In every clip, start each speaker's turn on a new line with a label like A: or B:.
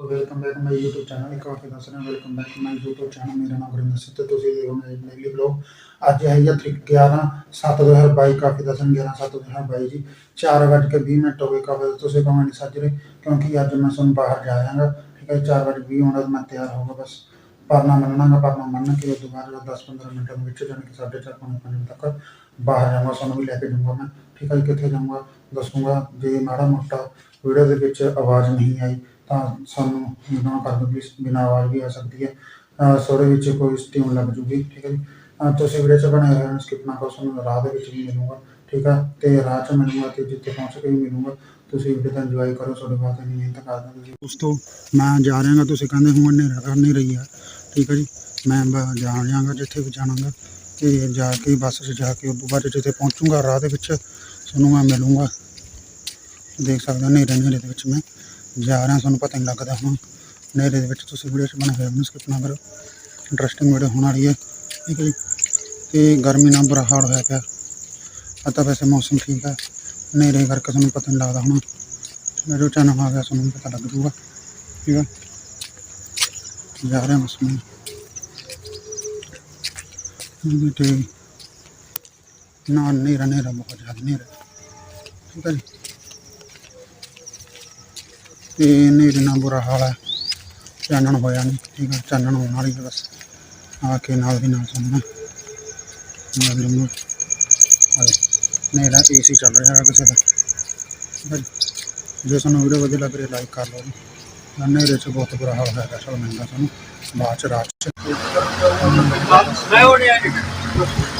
A: Welcome back my YouTube channel ਇੱਕ ਵਾਰ ਫਿਰ ਦੱਸ ਰਿਹਾ welcome back my YouTube channel ਮੇਰਾ ਨਾਮ ਗੁਰਿੰਦਰ ਸਿੰਘ ਤੇ ਤੁਸੀਂ ਦੇਖ ਰਹੇ ਹੋ ਮੇਰੀ ਬਲੌਗ ਅੱਜ ਹੈ ਜਾਂ ਤਰੀਕ 11 7 2022 ਕਾਫੀ ਦਸਨ 11 7 2022 ਜੀ। 4 ਵਜੇ ਕੇ 20 ਮਿੰਟ ਹੋ ਗਏ ਕਾਫੀ ਤੁਸੀਂ ਕਹਾਂ ਨਹੀਂ ਸੱਜ ਰਹੇ ਕਿਉਂਕਿ ਅੱਜ ਮੈਂ ਤੁਹਾਨੂੰ ਬਾਹਰ ਜਾਇਆਗਾ ਠੀਕ ਹੈ 4 ਵਜੇ 20 ਹੋਣਾ ਮੈਂ ਤਿਆਰ ਹੋਊਗਾ ਬਸ। ਪਰਨਾ ਮੰਨਣਾਗਾ ਪਰਨਾ ਮੰਨ ਕੇ ਉਸ ਤੋਂ 10 15 ਮਿੰਟਾਂ ਦੇ ਵਿੱਚ ਜਾਣ ਕੇ 4:30 5 ਵਜੇ ਤੱਕ ਬਾਹਰ ਜਾਵਾਂਗਾ ਤੁਹਾਨੂੰ ਵੀ ਲੈ ਕੇ ਜਾਊਂਗਾ ਮੈਂ। ਠੀਕ ਹੈ ਜੀ, ਕਿੱਥੇ ਜਾਊਂਗਾ ਦੱਸੂਗਾ ਜੇ ਮਾੜਾ ਮੋਟਾ ਵੀਡੀਓ ਦੇ ਵਿੱਚ ਆਵਾਜ਼ ਨਹੀਂ ਆਈ ਤਾਂ ਸਾਨੂੰ ਨਾ ਕਰ ਦਿਓ ਪਲੀਜ਼ ਬਿਨਾਂ ਆਵਾਜ਼ ਵੀ ਆ ਸਕਦੀ ਹੈ। ਅਹ ਸੋਰੇ ਵਿੱਚ ਕੋਈ ਸਟੀਮ ਲੱਗ ਜੂਗੀ, ਠੀਕ ਹੈ ਜੀ। ਤੁਸੀਂ ਵੀਡੀਓ ਚ ਬਣੇ ਰਹਿਣ ਸਕਿਪ ਨਾ ਕਰੋ, ਸਾਨੂੰ ਰਾਹ ਦੇ ਵਿੱਚ ਵੀ ਮਿਲੂਗਾ, ਠੀਕ ਹੈ। ਤੇ ਰਾਹ ਚ ਮਿਲੂਗਾ ਤੇ ਜਿੱਥੇ ਪਹੁੰਚ ਕੇ ਵੀ ਮਿਲੂਗਾ, ਤੁਸੀਂ ਵੀਡੀਓ ਦਾ ਇੰਜੋਏ ਕਰੋ ਤੁਹਾਡੇ ਵਾਸਤੇ ਨਹੀਂ ਮਿਹਨਤ ਕਰਦਾ ਤੁਸੀਂ। ਤੋਂ ਮੈਂ ਜਾ ਰਿਹਾਗਾ ਤੁਸੀਂ ਕਹਿੰਦੇ ਹੁਣ ਹਨੇਰਾ ਕਰ ਨਹੀਂ ਰਹੀ ਆ, ਠੀਕ ਹੈ ਜੀ। ਮੈਂ ਬ- ਜਾ ਰਿਹਾਗਾ, ਜਿੱਥੇ ਵੀ ਜਾਣਾਗਾ, ਤੇ ਜਾ ਕੇ ਬੱਸ 'ਚ ਜਾ ਕੇ ਉਦੋਂ ਬਾਅਦ ਜਿੱਥੇ ਪਹੁੰਚੂਗਾ, ਰਾਹ ਦੇ ਵਿੱਚ, ਤੁਹਾਨੂੰ ਮੈਂ ਮਿਲੂੰਗਾ। ਦੇਖ ਸਕਦੇ ਹੋ ਹਨੇਰੇ ਹਨੇਰੇ ਦੇ ਵਿੱਚ ਮੈਂ। ਜਾ ਰਿਹਾ ਤੁਹਾਨੂੰ ਪਤਾ ਨਹੀਂ ਲੱਗਦਾ ਹੁਣ। ਹਨੇਰੇ ਦੇ ਵਿੱਚ ਤੁਸੀਂ ਵੀਡੀਓ 'ਚ ਬਣੇ ਹੋਏ ਨੂੰ ਸਕਿਪ ਨਾ ਕਰੋ। ਇੰਟਰਸਟਿੰਗ ਵੀਡੀਓ ਹੋਣ ਵਾਲੀ ਹੈ। ਠੀਕ ਹੈ ਜੀ। ਤੇ ਗਰਮੀ ਨਾਲ ਬੁਰਾ ਹਾਲ ਹੋਇਆ ਪਿਆ। ਆ ਵੈਸੇ ਮੌਸਮ ਠੀਕ ਹੈ। ਹਨੇਰੇ ਕਰਕੇ ਤੁਹਾਨੂੰ ਪਤਾ ਨਹੀਂ ਲੱਗਦਾ ਹੁਣ। ਮੇਰੇ ਚੈਨਲ ਆ ਗਿਆ, ਤੁਹਾਨੂੰ ਪਤਾ ਲੱਗ ਜੂਗਾ ਠੀਕ ਹੈ। ਜਾ ਰਿਹਾ ਮੌਸਮ ਤੇ ਨਾ, ਹਨੇਰਾ ਹਨੇਰਾ ਬਹੁਤ ਜ਼ਿਆਦਾ ਹਨੇਰਾ। ਠੀਕ ਹੈ ਜੀ। ਤੇ ਹਨੇਰੇ ਨਾਲ ਬੁਰਾ ਹਾਲ ਹੈ, ਚਾਨਣ ਹੋਇਆ ਨਹੀਂ, ਠੀਕ ਹੈ ਚਾਨਣ ਹੋਣ ਵਾਲੀ ਹੈ ਬਸ। ਆ ਕੇ ਨਾਲ ਦੀ ਨਾਲ ਸੁਣਨਾ ਨਾਲ ਲੰਮਾ ਹਨੇਰਾ ਏਸੀ ਚੱਲ ਰਿਹਾ ਹੈ ਕਿਸੇ ਦਾ। ਠੀਕ ਹੈ ਜੇ ਤੁਹਾਨੂੰ ਵੀਡੀਓ ਵਧੀਆ ਲੱਗ ਰਹੀ ਲਾਈਕ ਕਰ ਲਓ ਜੀ। ਹਨੇਰੇ 'ਚ ਬਹੁਤ ਬੁਰਾ ਹਾਲ ਹੋਇਆ ਹੈ ਸਭ ਮਹਿੰਗਾ ਸਾਨੂੰ ਬਾਅਦ 'ਚ ਰਾਤ 'ਚ। ਮੈਂ ਬਸ ਬਸ ਖਾਲੀ ਹੈ ਜੀ ਤੁਸੀਂ ਸਾਡੇ ਤੇ ਚੱਲਣ ਵਾਲੀ ਹੈ ਬਸ ਤੇ ਮੈਂ 10 15 ਮਿੰਟ ਨਹੀਂ ਚੱਲੇਗੀ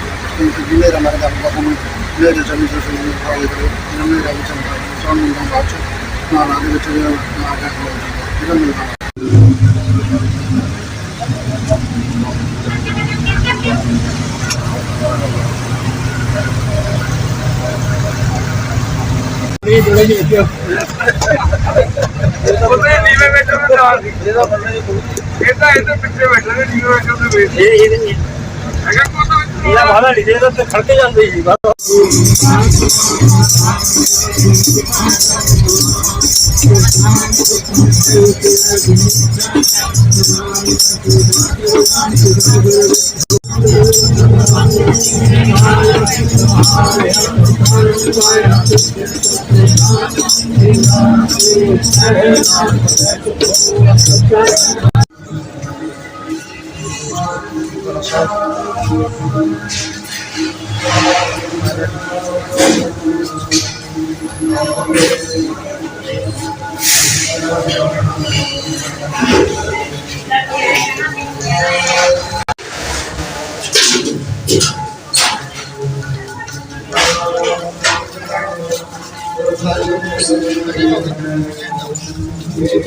A: ਰਸਤੇ ਵਿੱਚ ਜਿਹੜੇ ਨੂੰ ਬਸ ਮਿੰਟ ਦੀ ਇਹਦੇ ਸਾਰੇ ਸਾਨੂੰ ਸਾਰੇ ਬਸ ਨੂੰ ਤੇ ਸਾਰੇ ਤੇ ਆਪਣੀ ਮੇਰੇ ਸੇ ਆਸ ਦੀ ਔਰ ਇਹ ਜਿਹੜਾ ਜੀ ਵੇਖਿਆ
B: ਉਹਦੇ ਨੀਵੇਂ ਬੈਠੇ ਨੂੰ ਨਾਲ ਇਹਦਾ ਬੰਦਾ ਜੀ ਇਹ ਤਾਂ ਇਹਦੇ ਪਿੱਛੇ ਬੈਠੇ ਨੇ ਨੀਵੇਂ ਬੈਠੇ ਨੂੰ ਵੇਖ
C: ਇਹ ਇਹ
B: ਹੈਗਾ ਕੋਈ ਤਾਂ ਵਿੱਚ
C: ਇਹਦਾ ਮਾਲਾ ਨਹੀਂ ਇਹਦਾ ਤੇ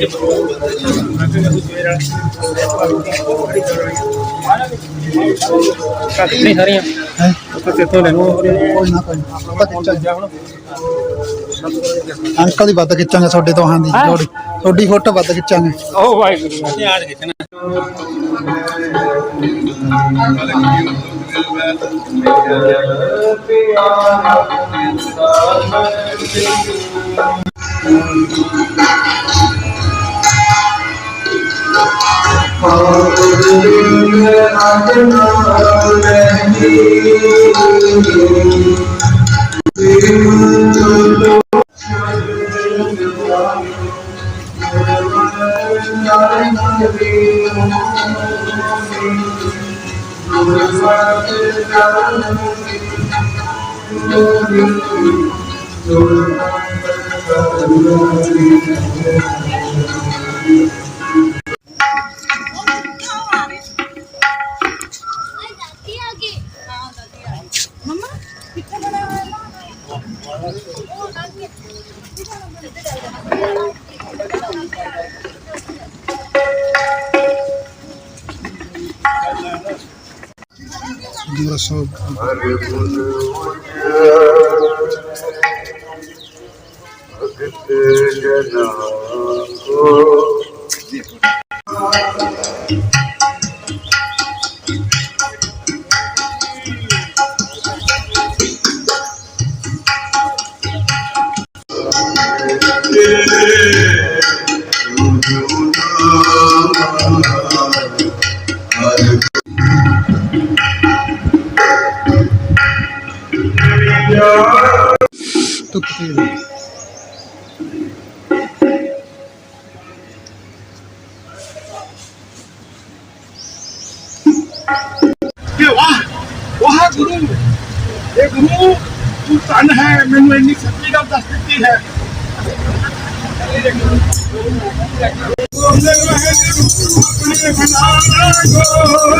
C: ਖੜਕੇ ਜਾਂਦੇ ਸੀ ਬਸ ਨਹੀਂ ਸਾਰੀਆਂ ਕਿੱਥੋਂ ਲੈਣੋ
A: ਕੋਈ ਨਾ ਕੋਈ ਨਾ ਪਤਾ ਖਿੱਚਾਂਗੇ ਅੰਕਲ ਦੀ ਵੱਧ ਖਿੱਚਾਂਗੇ ਤੁਹਾਡੇ ਤੋਂ ਹਾਂ। ਦੀ ਤੁਹਾਡੀ ਤੁਹਾਡੀ ਫੋਟੋ ਵੱਧ ਖਿੱਚਾਂਗੇ।
C: ਓ ਵਾਹਿਗੁਰੂ। ਯਾਦ ਖਿੱਚਣਾ
D: Thank you.
A: ਗੁਰੂ ਸਾਹਿਬ
B: ਭਗਤ ਜਨਾ ਕੋ ਕਿ ਵਾਹ ਵਾਹ ਗੁਰੂ, ਇਹ ਗੁਰੂ, ਤੂੰ ਧੰਨ ਹੈ, ਮੈਨੂੰ ਇੰਨੀ ਸੱਚੀ ਗੱਲ ਦੱਸ ਦਿੱਤੀ ਹੈ। ਬੋਲੇ ਵਾਹਿਗੁਰੂ ਆਪਣੇ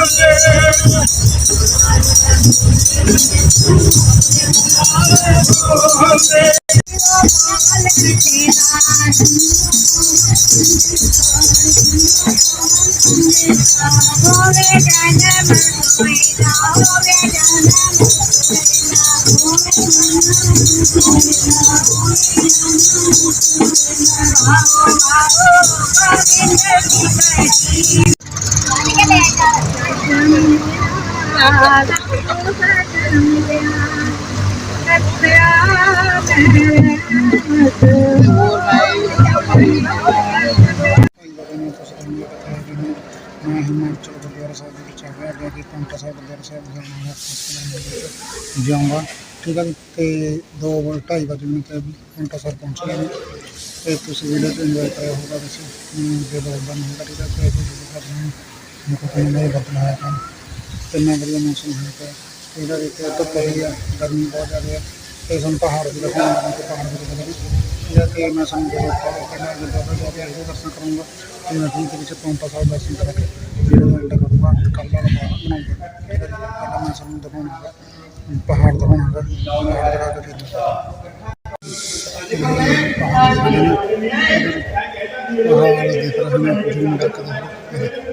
A: ਮੈਂ ਹਿਮਾਚਲ ਗੁਰਦੁਆਰਾ ਸਾਹਿਬ ਦੇ ਵਿੱਚ ਆ ਗਿਆ ਅੱਗੇ ਅੱਗੇ ਸਾਹਿਬ ਗੁਰਦੁਆਰਾ ਸਾਹਿਬ ਜਾਣਾ ਹੈ ਜਾਊਂਗਾ। ਠੀਕ ਹੈ ਜੀ, ਤੇ 2 ਢਾਈ ਵਜੇ ਮੈਂ ਤੇ ਪੰਟਾ ਸਾਹਿਬ ਪਹੁੰਚ ਗਿਆ ਤੇ ਤੁਸੀਂ ਵੀਡੀਓ ਤੋਂ ਇੰਜੋਏ ਕਰਿਆ ਹੋਗਾ ਵੈਸੇ ਮੈਨੂੰ ਦੇ ਦੋ ਬੰਨ ਠੀਕ ਹੈ ਤੇ ਤੁਸੀਂ ਕਰ ਰਹੇ ਹੋ ਮੈਂ ਕੋਈ ਨਹੀਂ ਬਦਲ ਆਇਆ ਕੰਮ ਕਿੰਨਾ ਵਧੀਆ ਮੌਸਮ ਹੈ ਤੇ ਇਹਦਾ ਵਿੱਚ ਧੁੱਪ ਹੋਈ ਆ ਗਰਮੀ ਬਹੁਤ ਜ਼ਿਆਦਾ ਹੈ ਤੇ ਸਾਨੂੰ ਪਹਾੜ ਵੀ ਦਿਖਾਉਣਾ ਤੇ ਪਹਾੜ ਵੀ ਦਿਖਾਉਣਾ ਜਿਹੜਾ ਕਿ ਮੈਂ ਸਾਨੂੰ ਜਦੋਂ ਪਹਿਲਾਂ ਗੁਰਦੁਆਰਾ ਜਾ ਕੇ ਆਗੇ ਦਰਸ਼ਨ ਕਰੂੰਗਾ ਤੇ ਮੈਂ ਠੀਕ ਵਿੱਚ ਪੌਂਟਾ ਸਾਹਿਬ ਦਰਸ਼ਨ ਕਰਕੇ ਵੀਡੀਓ ਨੂੰ ਐਂਡ ਕਰੂੰਗਾ ਕੱਲ੍ਹ ਵਾਲਾ ਬਾਅਦ ਬਣਾਉਂਗਾ ਪਹਿਲਾਂ ਮੈਂ ਸਾਨੂੰ ਦਿਖਾਉਣਾਗਾ ਪਹਾੜ ਦਿਖਾਉਣਾਗਾ ਪਹਾੜ ਦਿਖਾ ਕੇ ਫਿਰ ਪਹਾੜ ਦਿਖਾਉਣੇ ਨੇ। ਪਹਾੜ ਦੇਖ ਰਹੇ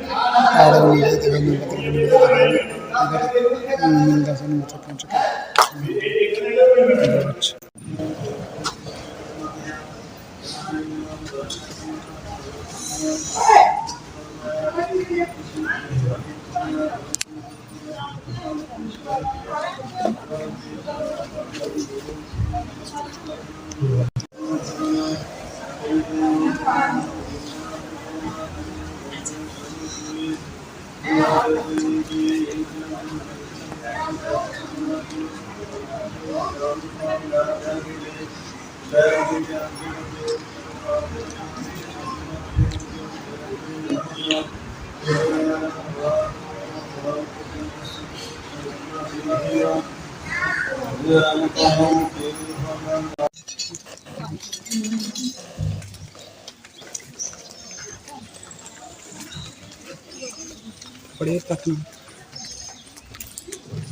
A: ਨੇ ਜ਼ੂਮ ਕਰਕੇ ਦੇਖ ਰਹੇ ਪਹਾੜ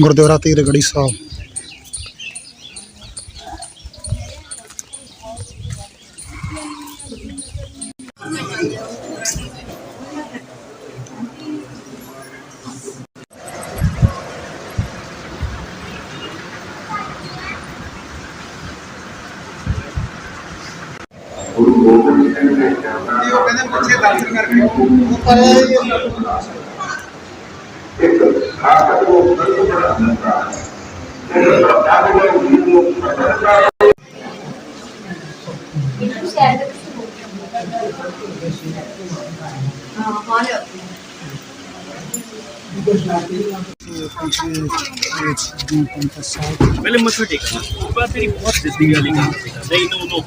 A: ਗੁਰਦੁਆਰਾ ਤੀਰਗੜੀ ਸਾਹਿਬ।
B: ਉਹ ਕਹਿੰਦੇ ਪਿੱਛੇ ਦਰਸ਼ਨ ਕਰਕੇ
E: ਪਹਿਲੇ ਮੱਥਾ ਟੇਕਣਾ ਉਹ ਬਾਅਦ ਤੇਰੀ ਬਹੁਤ ਸਿੱਧੀ ਵਾਲੀ ਗੱਲ ਸੀਗਾ ਨਹੀਂ ਨੋ ਨੋ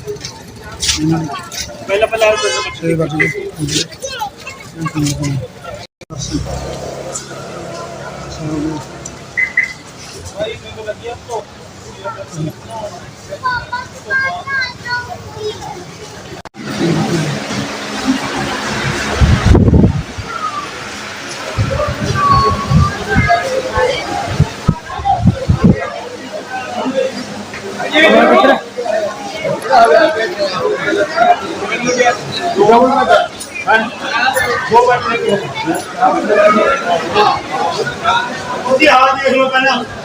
E: ਪਹਿਲਾਂ ਪਹਿਲਾਂ ਉਹ ਮੱਥਾ
A: ਛੇ ਵਜੇ
C: ਉਹਦੀ ਹਾਲ ਦੇਖ ਲਓ ਪਹਿਲਾਂ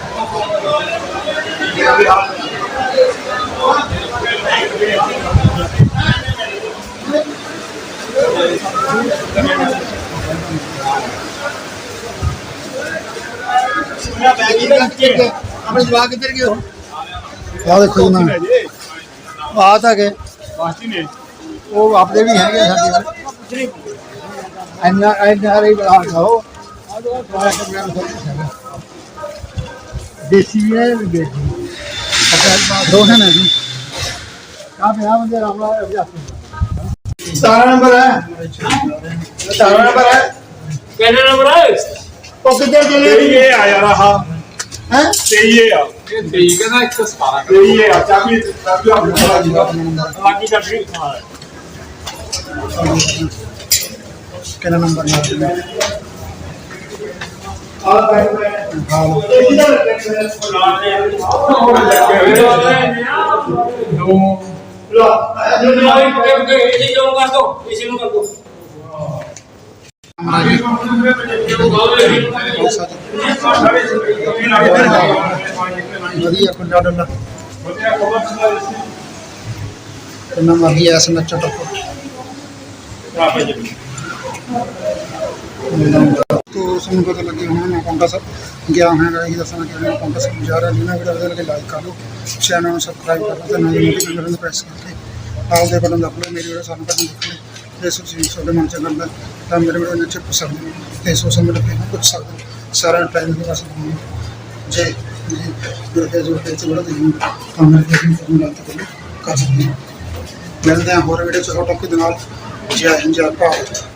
F: ਆਪਣੇ ਜਵਾਕ ਕਿੱਧਰ ਗਏ ਹੋ
A: ਆ ਦੇਖੋ ਜੀ ਨਾ
F: ਆ ਤਾਂ ਗਏ
C: ਵਾਸੀ ਨੇ
F: ਉਹ ਆਪਦੇ ਵੀ ਹੈਗੇ ਸਾਡੇ ਵਾਲੇ ਐਨਾ ਐਨਾ ਰਹੀ ਬਣਾ ਖਾਓ ਦੇਸੀ ਵੀ ਹੈ ਵੀ ਦੇਸੀ
A: ਦੋ ਹੈ ਨਾ ਜੀ।
F: ਆ ਪਿਆ ਬੰਦੇ ਰਾਮਲਾ ਅਭਿਆਸ
C: 17 ਨੰਬਰ ਹੈ। 17 ਨੰਬਰ ਹੈ।
E: ਕਿਹੜਾ ਨੰਬਰ ਹੈ?
C: ਉਹ ਕਿੱਧਰ ਚਲੇ ਗਏ? ਇਹ ਆ ਯਾਰ ਆਹ।
A: ਹੈ?
C: ਤੇ ਇਹ ਆ। ਇਹ ਹੀ ਕਹਿੰਦਾ 117 ਤੇ ਇਹ ਆ। ਚਾਬੀ ਚਾਬੀ ਆਪਣੀ ਜੀ
E: ਬਾਕੀ ਦਾ ਵੀ ਹਾਂ?
A: ਕਿਹੜਾ ਨੰਬਰ ਨਾਲ
C: ਆ ਬੈਠ ਬੈਠ ਇਹ ਕਿਧਰ ਲੋ
E: ਇਸੇ ਨੂੰ ਕਰ ਦੋ ਇਸੇ ਨੂੰ ਕਰ ਦੋ
A: ਵਧੀਆ ਕੁੰਡਾ ਡੰਡਾ ਕਿੰਨਾ ਮਰਜ਼ੀ ਐਸ ਨੱਚ ਟੱਪ ਤੋ ਸਾਨੂੰ ਪਤਾ ਲੱਗੇ ਹੁਣ ਮੈਂ ਕੌਂਟਾ ਸਰ ਗਿਆ ਹਾਂ ਇਹ ਦੱਸਣਾ ਕਿ ਮੈਂ ਕੌਂਟਾ ਸਰ ਜਾ ਰਿਹਾ ਜਿਹਨਾਂ ਵੀਡੀਓ ਦੇ ਲਾਈਕ ਕਰ ਲਓ। ਚੈਨਲ ਨੂੰ ਸਬਸਕ੍ਰਾਈਬ ਕਰ ਲਓ ਤੇ ਨਾਲ ਹੀ ਨੋਟੀਫਿਕੇਸ਼ਨ ਬਟਨ ਪ੍ਰੈਸ ਕਰਕੇ ਆਲ ਦੇ ਬਟਨ ਦਬਾ ਲਓ, ਮੇਰੀ ਵੀਡੀਓ ਸਾਨੂੰ ਕਦੋਂ ਦੇਖ ਲਓ ਜੇ ਤੁਸੀਂ ਤੁਹਾਡੇ ਮਨ ਚ ਕਰਦਾ ਤਾਂ ਮੇਰੇ ਵੀਡੀਓ ਨੂੰ ਚਿਪ ਸਕਦੇ ਹੋ। ਤੇ ਸੋਸ਼ਲ ਮੀਡੀਆ ਤੇ ਵੀ ਪੁੱਛ ਸਕਦੇ ਹੋ ਸਾਰਾ ਟਾਈਮ ਦੇ ਪਾਸ ਜੇ ਜੀ ਮੇਰੇ ਤੇ ਚਲੋ ਦੇਖੋ ਤਾਂ ਮੇਰੇ ਫੇਸਬੁੱਕ ਨੂੰ ਲਾਈਕ ਕਰੋ ਕਰ ਸਕਦੇ ਮਿਲਦੇ ਹਾਂ ਹੋਰ ਵੀਡੀਓ ਚ ਟੌਪਿਕ ਦੇ ਨਾਲ। ਜੈ ਹਿੰਦ, ਜੈ ਭਾਰਤ।